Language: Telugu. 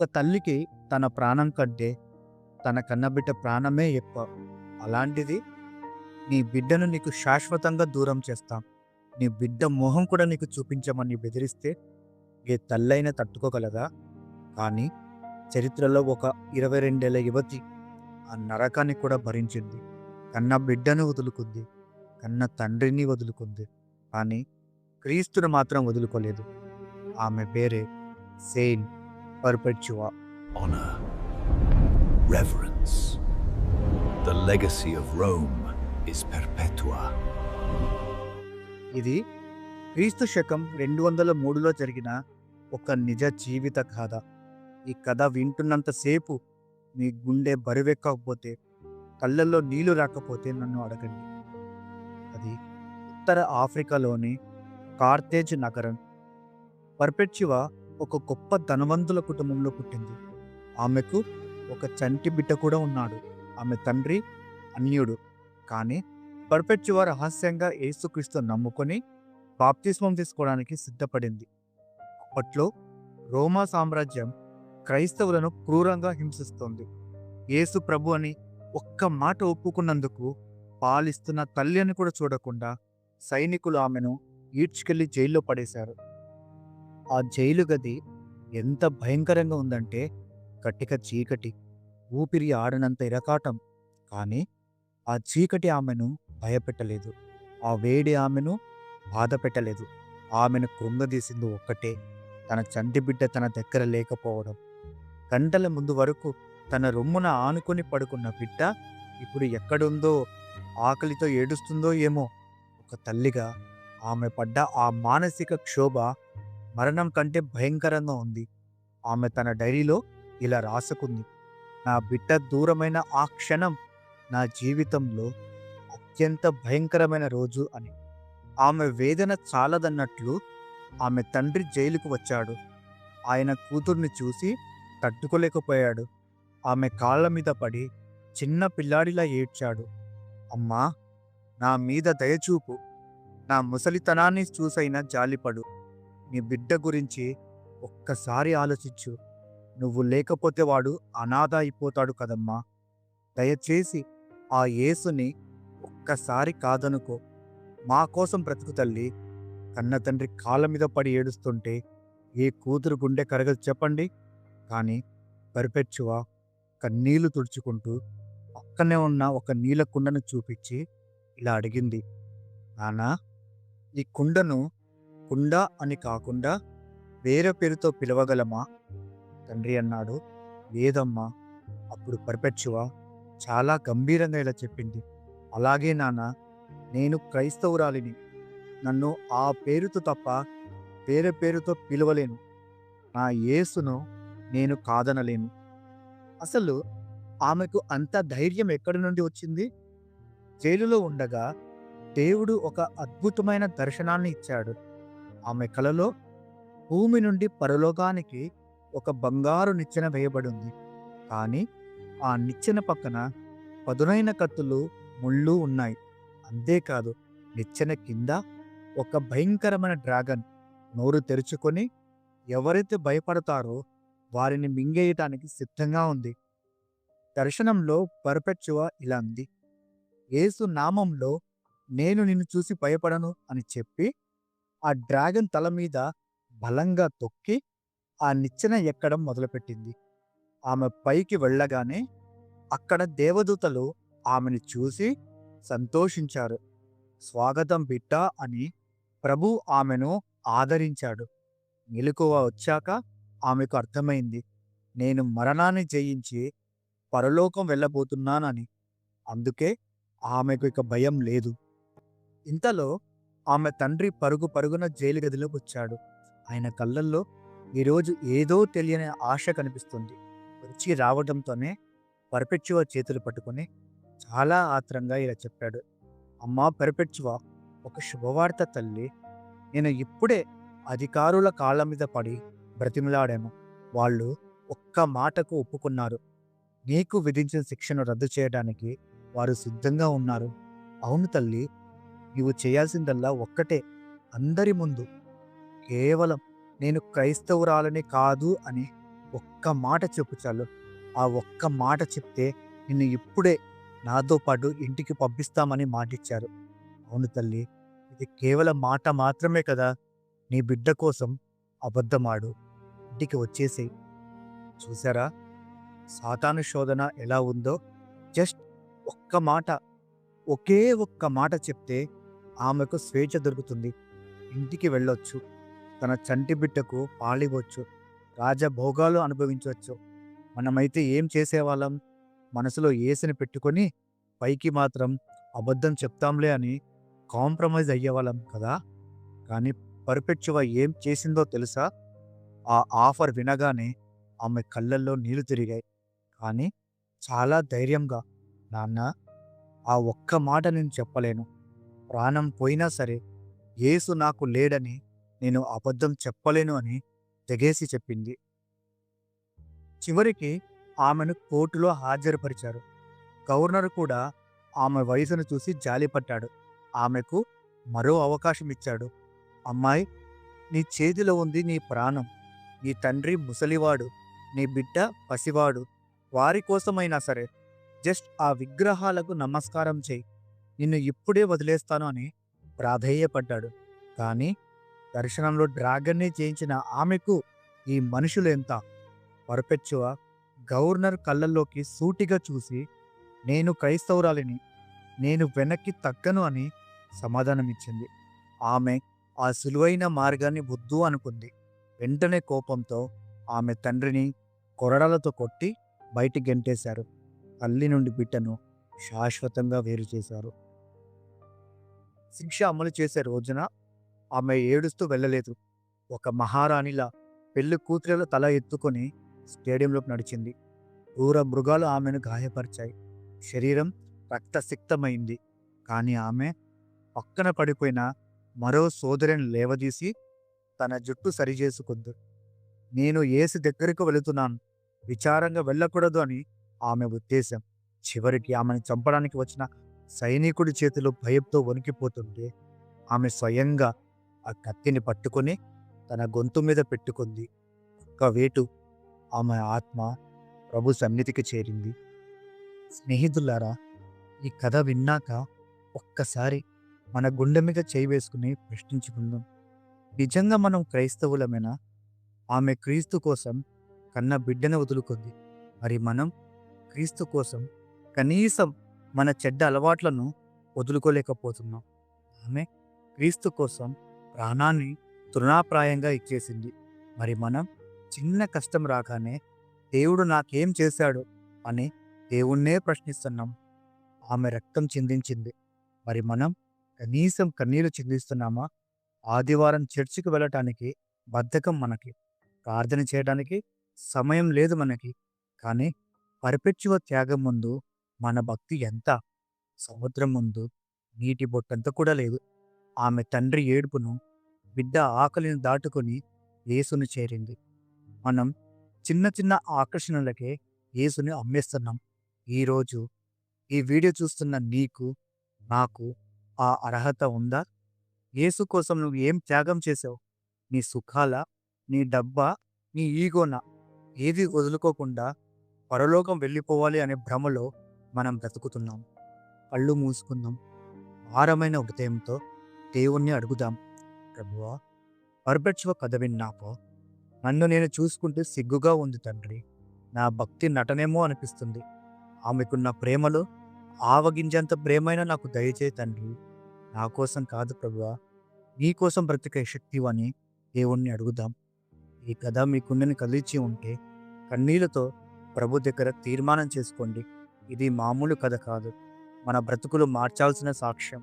ఒక తల్లికి తన ప్రాణం కంటే తన కన్నబిడ్డ ప్రాణమే ఎక్కువ. అలాంటిది నీ బిడ్డను నీకు శాశ్వతంగా దూరం చేస్తాం. నీ బిడ్డ మొహం కూడా నీకు చూపించమని బెదిరిస్తే ఏ తల్లైనా తట్టుకోగలదా? కానీ చరిత్రలో ఒక ఇరవై రెండేళ్ళ యువతి ఆ నరకాన్ని కూడా భరించింది. కన్న బిడ్డను వదులుకుంది. కన్న తండ్రిని వదులుకుంది. కానీ క్రీస్తును మాత్రం వదులుకోలేదు. ఆమె పేరే Seine. Perpetua honor, reverence. The legacy of Rome is perpetua. ఇది క్రీస్తు శకం రెండు వందల మూడులో జరిగిన ఒక నిజ జీవిత కథ ఈ కథ వింటున్నంతసేపు మీ గుండె బరువెక్కకపోతే కళ్ళల్లో నీళ్ళు రాకపోతే నన్ను అడగండి అది ఉత్తర ఆఫ్రికాలోని కార్తేజ్ నగరం పర్పెచువా ఒక గొప్ప ధనవంతుల కుటుంబంలో పుట్టింది. ఆమెకు ఒక చంటి బిడ్డ కూడా ఉన్నాడు. ఆమె తండ్రి అన్యుడు. కానీ పర్పెచువా రహస్యంగా యేసుక్రీస్తు నమ్ముకొని బాప్తిస్మం తీసుకోవడానికి సిద్ధపడింది. అప్పట్లో రోమా సామ్రాజ్యం క్రైస్తవులను క్రూరంగా హింసిస్తోంది. యేసు ప్రభు అని ఒక్క మాట ఒప్పుకున్నందుకు పాలిస్తున్న తల్లి అని కూడా చూడకుండా సైనికులు ఆమెను ఈడ్చుకెళ్ళి జైల్లో పడేశారు. ఆ జైలు గది ఎంత భయంకరంగా ఉందంటే కట్టిక చీకటి ఊపిరి ఆడనంత ఇరకాటం. కానీ ఆ చీకటి ఆమెను భయపెట్టలేదు. ఆ వేడి ఆమెను బాధ పెట్టలేదు. ఆమెను కృంగదీసింది ఒక్కటే తన చంటి బిడ్డ తన దగ్గర లేకపోవడం. గంటల ముందు వరకు తన రొమ్మున ఆనుకొని పడుకున్న బిడ్డ ఇప్పుడు ఎక్కడుందో ఆకలితో ఏడుస్తుందో ఏమో ఒక తల్లిగా ఆమె పడ్డ ఆ మానసిక క్షోభ మరణం కంటే భయంకరంగా ఉంది. ఆమె తన డైరీలో ఇలా రాసుకుంది. నా బిడ్డ దూరమైన ఆ క్షణం నా జీవితంలో అత్యంత భయంకరమైన రోజు అని. ఆమె వేదన చాలదన్నట్లు ఆమె తండ్రి జైలుకు వచ్చాడు. ఆయన కూతుర్ని చూసి తట్టుకోలేకపోయాడు. ఆమె కాళ్ళ మీద పడి చిన్న పిల్లాడిలా ఏడ్చాడు. అమ్మా నా మీద దయచూపు నా ముసలితనాన్ని చూసైనా జాలిపడు. నీ బిడ్డ గురించి ఒక్కసారి ఆలోచించు. నువ్వు లేకపోతే వాడు అనాథ అయిపోతాడు కదమ్మా. దయచేసి ఆ యేసుని ఒక్కసారి కాదనుకో. మా కోసం బ్రతుకు తల్లి. కన్న తండ్రి కాళ్ళ మీద పడి ఏడుస్తుంటే ఏ కూతురు గుండె కరగదు చెప్పండి. కానీ పరిపెచ్చువా కన్నీళ్ళు తుడుచుకుంటూ పక్కనే ఉన్న ఒక నీళ్ళ కుండను చూపించి ఇలా అడిగింది. నానా ఈ కుండను కుండా అని కాకుండా వేరే పేరుతో పిలవగలమా? తండ్రి అన్నాడు. లేదమ్మా అప్పుడు పర్పెచ్చువా చాలా గంభీరంగా ఇలా చెప్పింది. అలాగే నాన్న నేను క్రైస్తవురాలిని. నన్ను ఆ పేరుతో తప్ప వేరే పేరుతో పిలవలేను. నా యేసును నేను కాదనలేను. అసలు ఆమెకు అంత ధైర్యం ఎక్కడి నుండి వచ్చింది? జైలులో ఉండగా దేవుడు ఒక అద్భుతమైన దర్శనాన్ని ఇచ్చాడు. ఆమె కలలో భూమి నుండి పరలోకానికి ఒక బంగారు నిచ్చెన వేయబడింది. కానీ ఆ నిచ్చెన పక్కన పదునైన కత్తులు ముళ్ళు ఉన్నాయి. అంతేకాదు నిచ్చెన కింద ఒక భయంకరమైన డ్రాగన్ నోరు తెరుచుకొని ఎవరైతే భయపడతారో వారిని మింగేయటానికి సిద్ధంగా ఉంది. దర్శనంలో పర్పెచ్చువ ఇలా అంది. ఏసు నామంలో నేను నిన్ను చూసి భయపడను అని చెప్పి ఆ డ్రాగన్ తల మీద బలంగా తొక్కి ఆ నిచ్చెన ఎక్కడం మొదలుపెట్టింది. ఆమె పైకి వెళ్ళగానే అక్కడ దేవదూతలు ఆమెను చూసి సంతోషించారు. స్వాగతం బిడ్డ అని ప్రభు ఆమెను ఆదరించాడు. మెలకువ వచ్చాక ఆమెకు అర్థమైంది. నేను మరణాన్ని జయించి పరలోకం వెళ్ళబోతున్నానని. అందుకే ఆమెకు ఇక భయం లేదు. ఇంతలో ఆమె తండ్రి పరుగు పరుగున జైలు గదిలోకి వచ్చాడు. ఆయన కళ్ళల్లో ఈరోజు ఏదో తెలియని ఆశ కనిపిస్తుంది. వచ్చి రావడంతోనే పర్పెచ్చువ చేతులు పట్టుకొని చాలా ఆత్రంగా ఇలా చెప్పాడు. అమ్మా పర్పెచ్చువ ఒక శుభవార్త తల్లి. నేను ఇప్పుడే అధికారుల కాళ్ళ మీద పడి బ్రతిమలాడాను. వాళ్ళు ఒక్క మాటకు ఒప్పుకున్నారు. నీకు విధించిన శిక్షను రద్దు చేయడానికి వారు సిద్ధంగా ఉన్నారు. అవును తల్లి నీవు చేయాల్సిందల్లా ఒక్కటే. అందరి ముందు. కేవలం నేను క్రైస్తవురాలని కాదు అని ఒక్క మాట చెప్పు చాలు. ఆ ఒక్క మాట చెప్తే నిన్ను ఇప్పుడే నాతో పాటు ఇంటికి పంపిస్తామని మాటిచ్చారు. అవును తల్లి ఇది కేవలం మాట మాత్రమే కదా. నీ బిడ్డ కోసం అబద్ధమాడు. ఇంటికి వచ్చేసేయి. చూసారా? సాతాను శోధన ఎలా ఉందో? జస్ట్ ఒక్క మాట ఒకే ఒక్క మాట చెప్తే ఆమెకు స్వేచ్ఛ దొరుకుతుంది. ఇంటికి వెళ్ళొచ్చు. తన చంటి బిడ్డకు పాలివ్వచ్చు. రాజభోగాలు అనుభవించవచ్చు మనమైతే ఏం చేసేవాళ్ళం? మనసులో ఏసుని పెట్టుకొని పైకి మాత్రం అబద్ధం చెప్తాంలే అని కాంప్రమైజ్ అయ్యేవాళ్ళం కదా? కానీ పర్ఫెక్చువ ఏం చేసిందో తెలుసా? ఆ ఆఫర్ వినగానే ఆమె కళ్ళల్లో నీళ్ళు తిరిగాయి. కానీ చాలా ధైర్యంగా నాన్న ఆ ఒక్క మాట నేను చెప్పలేను. ప్రాణం పోయినా సరే యేసు నాకు లేడని నేను అబద్ధం చెప్పలేను అని తెగేసి చెప్పింది. చివరికి ఆమెను కోర్టులో హాజరుపరిచారు. గవర్నర్ కూడా ఆమె వయసును చూసి జాలిపడ్డాడు. ఆమెకు మరో అవకాశం ఇచ్చాడు. అమ్మాయి నీ చేతిలో ఉంది నీ ప్రాణం. నీ తండ్రి ముసలివాడు నీ బిడ్డ పసివాడు. వారి కోసమైనా సరే జస్ట్ ఆ విగ్రహాలకు నమస్కారం చేయి. నిన్ను ఇప్పుడే వదిలేస్తాను అని ప్రాధేయపడ్డాడు. కానీ దర్శనంలో డ్రాగన్ని జయించిన ఆమెకు ఈ మనుషులు ఎంత? గవర్నర్ కళ్ళల్లోకి సూటిగా చూసి నేను క్రైస్తవురాలిని నేను వెనక్కి తగ్గను అని సమాధానమిచ్చింది. ఆమె ఆ సులువైన మార్గాన్ని వద్దు అనుకుంది. వెంటనే కోపంతో ఆమె తండ్రిని కొరడాలతో కొట్టి బయటికి గెంటేశారు. తల్లి నుండి బిడ్డను శాశ్వతంగా వేరు చేశారు. శిక్ష అమలు చేసే రోజున ఆమె ఏడుస్తూ వెళ్ళలేదు. ఒక మహారాణిలా పెళ్ళి కూతురిలో తల ఎత్తుకొని స్టేడియంలోకి నడిచింది. క్రూర మృగాలు ఆమెను గాయపరిచాయి. శరీరం రక్తసిక్తమైంది. కానీ ఆమె పక్కన పడిపోయిన మరో సోదరిని లేవదీసి తన జుట్టు సరిచేసుకుంది నేను ఏసు దగ్గరకు వెళుతున్నాను. విచారంగా వెళ్ళకూడదు అని ఆమె ఉద్దేశం. చివరికి ఆమెను చంపడానికి వచ్చిన సైనికుడి చేతిలో భయంతో వణికిపోతుంటే ఆమె స్వయంగా ఆ కత్తిని పట్టుకొని తన గొంతు మీద పెట్టుకుంది. ఒక్క వేటు ఆమె ఆత్మ ప్రభు సన్నిధికి చేరింది. స్నేహితులారా ఈ కథ విన్నాక ఒక్కసారి మన గుండె మీద చేయి వేసుకుని ప్రశ్నించుకుందాం. నిజంగా మనం క్రైస్తవులమేనా? ఆమె క్రీస్తు కోసం కన్న బిడ్డను వదులుకుంది. మరి మనం క్రీస్తు కోసం కనీసం మన చెడ్డ అలవాట్లను వదులుకోలేకపోతున్నాం. ఆమె క్రీస్తు కోసం ప్రాణాన్ని తృణాప్రాయంగా ఇచ్చేసింది. మరి మనం చిన్న కష్టం రాగానే దేవుడు నాకేం చేశాడు అని దేవుణ్ణే ప్రశ్నిస్తున్నాం. ఆమె రక్తం చిందించింది. మరి మనం కనీసం కన్నీరు చిందిస్తున్నామా? ఆదివారం చర్చికి వెళ్ళటానికి బద్ధకం మనకి ప్రార్థన చేయడానికి సమయం లేదు మనకి. కానీ పరిపెచ్చువ త్యాగం ముందు మన భక్తి ఎంత? సముద్రం ముందు నీటి బొట్టంత కూడా లేదు. ఆమె తండ్రి ఏడుపును బిడ్డ ఆకలిని దాటుకొని యేసును చేరింది. మనం చిన్న చిన్న ఆకర్షణలకే యేసుని అమ్మేస్తున్నాం. ఈరోజు ఈ వీడియో చూస్తున్న నీకు నాకు ఆ అర్హత ఉందా? యేసు కోసం నువ్వు ఏం త్యాగం చేసావు నీ సుఖాల? నీ డబ్బా? నీ ఈగోన? ఏది వదులుకోకుండా పరలోకం వెళ్ళిపోవాలి అనే భ్రమలో మనం బ్రతుకుతున్నాం. కళ్ళు మూసుకుందాం. భారమైన హృదయంతో దేవుణ్ణి అడుగుదాం. ప్రభువా పర్బెట్స్వ కథ విన్నాకో నన్ను నేను చూసుకుంటూ సిగ్గుగా ఉంది తండ్రి. నా భక్తి నటనేమో అనిపిస్తుంది. ఆమెకున్న ప్రేమలో ఆవగింజంత ప్రేమైన నాకు దయచే తండ్రి. నా కోసం కాదు ప్రభువా నీ కోసం బ్రతికే శక్తివని దేవుణ్ణి అడుగుదాం. ఈ కథ మీ గుండెని కదిలిచి ఉంటే కన్నీళ్ళతో ప్రభు దగ్గర తీర్మానం చేసుకోండి. ఇది మామూలు కథ కాదు. మన బ్రతుకులు మార్చాల్సిన సాక్ష్యం.